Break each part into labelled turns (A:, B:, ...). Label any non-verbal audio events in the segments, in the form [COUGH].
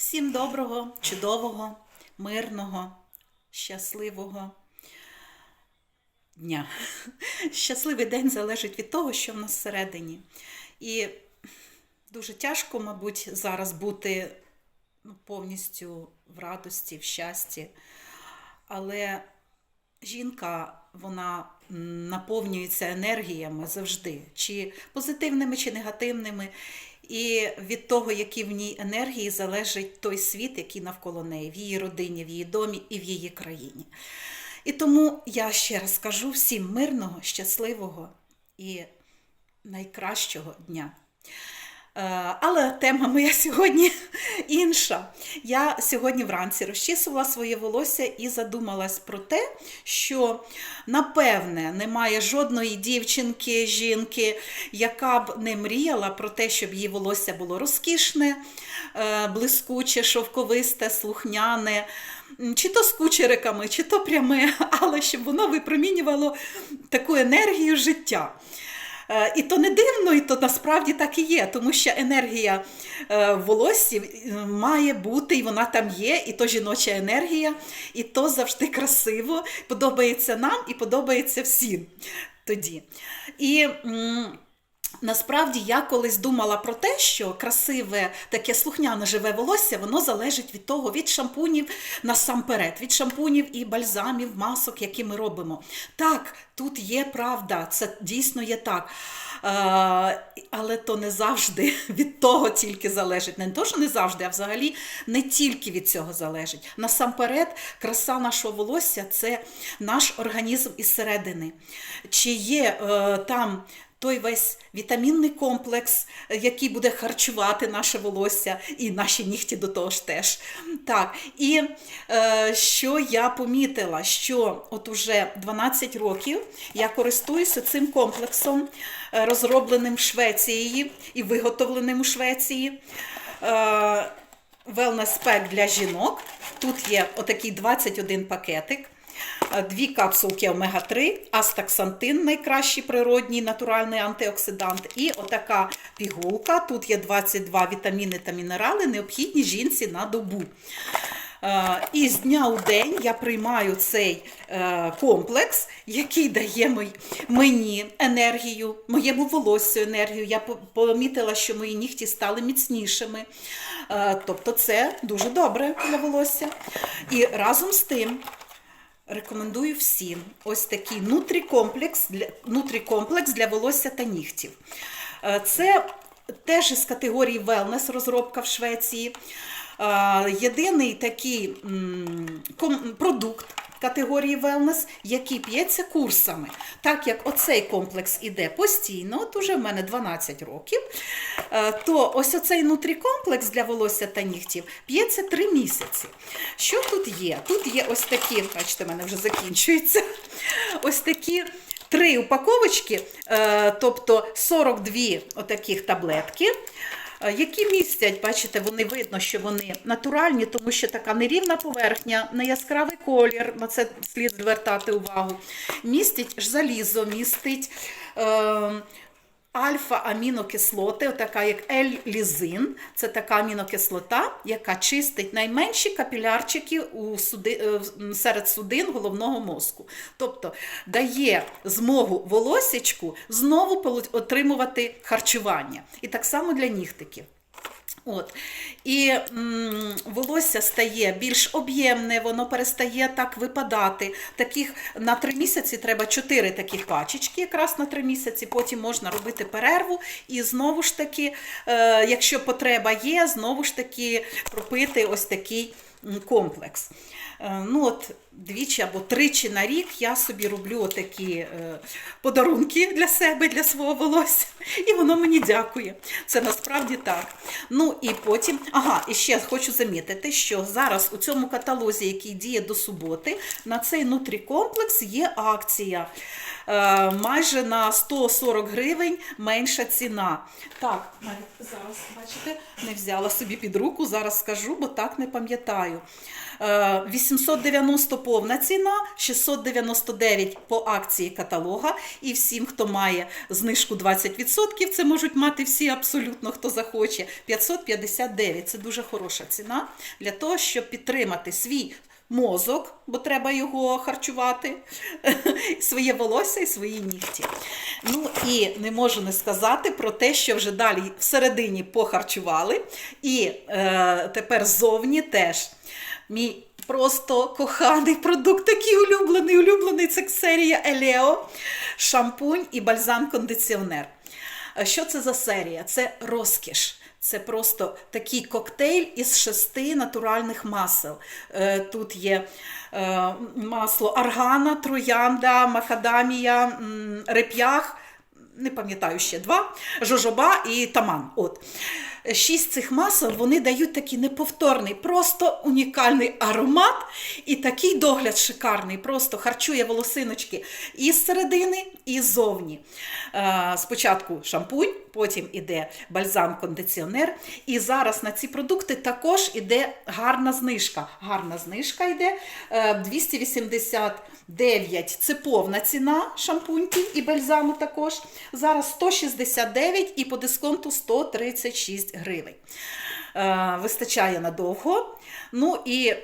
A: Всім доброго, чудового, мирного, щасливого дня. Щасливий день залежить від того, що в нас всередині. І дуже тяжко, мабуть, зараз бути ну, повністю в радості, в щасті. Але жінка, вона наповнюється енергіями завжди, чи позитивними, чи негативними. І від того, які в ній енергії, залежить той світ, який навколо неї, в її родині, в її домі і в її країні. І тому я ще раз кажу всім мирного, щасливого і найкращого дня. Е, Але тема моя сьогодні [LAUGHS] інша. Я сьогодні вранці розчісувала своє волосся і задумалась про те, що напевне немає жодної дівчинки, жінки, яка б не мріяла про те, щоб її волосся було розкішне, е, блискуче, шовковисте, слухняне. Чи то з кучериками, чи то пряме, [LAUGHS] але щоб воно випромінювало таку енергію життя. Е, І то не дивно, і то насправді так і є, тому що енергія е, в волоссі е, має бути, і вона там є, і то жіноча енергія, і то завжди красиво, подобається нам і подобається всім тоді. І Насправді я колись думала про те, що красиве таке слухняне живе волосся, воно залежить від того, від шампунів насамперед, від шампунів і бальзамів, масок, які ми робимо. Так, тут є правда, це дійсно є так. Е, але то не завжди [LAUGHS] від того тільки залежить. Не то, що не завжди, а взагалі не тільки від цього залежить. Насамперед, краса нашого волосся це наш організм із середини. Чи є е, там той весь вітамінний комплекс, е, який буде харчувати наше волосся і наші нігті до того ж теж. Так, і е, що я помітила, що от уже 12 років я користуюся цим комплексом, е, розробленим в Швеції і виготовленим у Швеції. Е, Wellness Pack для жінок. Тут є отакий 21 пакетик. Е, Дві капсулки омега-3, астаксантин, найкращий природній натуральний антиоксидант, і отака пігулка. Тут є 22 вітаміни та мінерали, необхідні жінці на добу. Е, І з дня у день я приймаю цей е, комплекс, який дає мені енергію, моєму волоссю енергію. Я помітила, що мої нігті стали міцнішими. Тобто це дуже добре для волосся. І разом з тим рекомендую всім ось такий нутрікомплекс для, нутрікомплекс для волосся та нігтів. Е, Це теж із категорії wellness розробка в Швеції. Е, Єдиний такий продукт категорії wellness, який п'ється курсами. Так як оцей комплекс іде постійно, от уже в мене 12 років, е, то ось оцей нутрікомплекс для волосся та нігтів п'ється 3 місяці. Що тут є? Тут є ось такі, бачите, в мене вже закінчується. Ось такі. Три упаковочки, е, тобто 42 отаких таблетки, е, які містять, бачите, вони видно, що вони натуральні, тому що така нерівна поверхня, не яскравий колір, на це слід звертати увагу. Містить залізо, містить. Е, Альфа-амінокислоти, така як L-лізин, це така амінокислота, яка чистить найменші капілярчики у суди, е, серед судин головного мозку. Тобто дає змогу волосечку знову отримувати харчування. І так само для нігтиків. От. І м, волосся стає більш об'ємне, воно перестає так випадати. Таких на три місяці треба чотири таких пачечки, якраз на три місяці. Потім можна робити перерву і знову ж таки, е, якщо потреба є, знову ж таки пропити ось такий комплекс. Е, Ну от Двічі або тричі на рік я собі роблю отакі е, подарунки для себе, для свого волосся, і воно мені дякує. Це насправді так. Ну і потім, ага, і ще хочу замітити, що зараз у цьому каталозі, який діє до суботи, на цей нутрікомплекс є акція. е, майже на 140 гривень менша ціна. Так, зараз, бачите, не взяла собі під руку, зараз скажу, бо так не пам'ятаю. Е, 890 повна ціна, 699 по акції каталога. І всім, хто має знижку 20%, це можуть мати всі абсолютно, хто захоче. 559 це дуже хороша ціна для того, щоб підтримати свій мозок, бо треба його харчувати, [LAUGHS] своє волосся і свої нігті. Ну і не можу не сказати про те, що вже далі всередині похарчували, і е, тепер ззовні теж. Мій просто коханий продукт, такий улюблений, улюблений це серія Елео, шампунь і бальзам-кондиціонер. Е, Що це за серія? Це розкіш. Це просто такий коктейль із шести натуральних масел. Е, Тут є е, масло аргана, троянда, макадамія, м, реп'ях, не пам'ятаю ще два, жожоба і таман. От. Шість цих масел вони дають такий неповторний, просто унікальний аромат і такий догляд шикарний, просто харчує волосиночки і зсередини, і ззовні. Е, Спочатку шампунь, потім іде бальзам-кондиціонер. І зараз на ці продукти також іде гарна знижка. Гарна знижка йде е, 289 це повна ціна шампуньків і бальзаму також. Зараз 169 і по дисконту 136 гривень. Е, Вистачає надовго. Ну і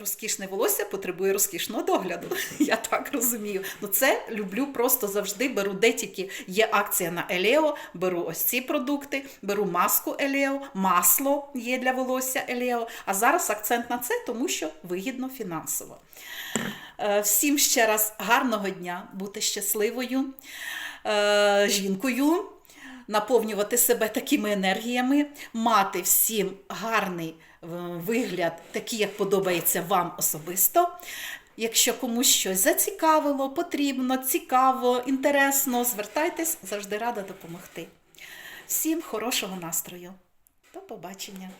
A: розкішне волосся потребує розкішного догляду. [LAUGHS] Я так розумію. Ну це люблю просто завжди. Беру де тільки є акція на Елео, беру ось ці продукти, беру маску Елео, масло є для волосся Елео. А зараз акцент на це, тому що вигідно фінансово. Е, Всім ще раз гарного дня, бути щасливою е, жінкою, наповнювати себе такими енергіями, мати всім гарний е, вигляд, такий, як подобається вам особисто. Якщо комусь щось зацікавило, потрібно, цікаво, інтересно, звертайтесь, завжди рада допомогти. Всім хорошого настрою. До побачення!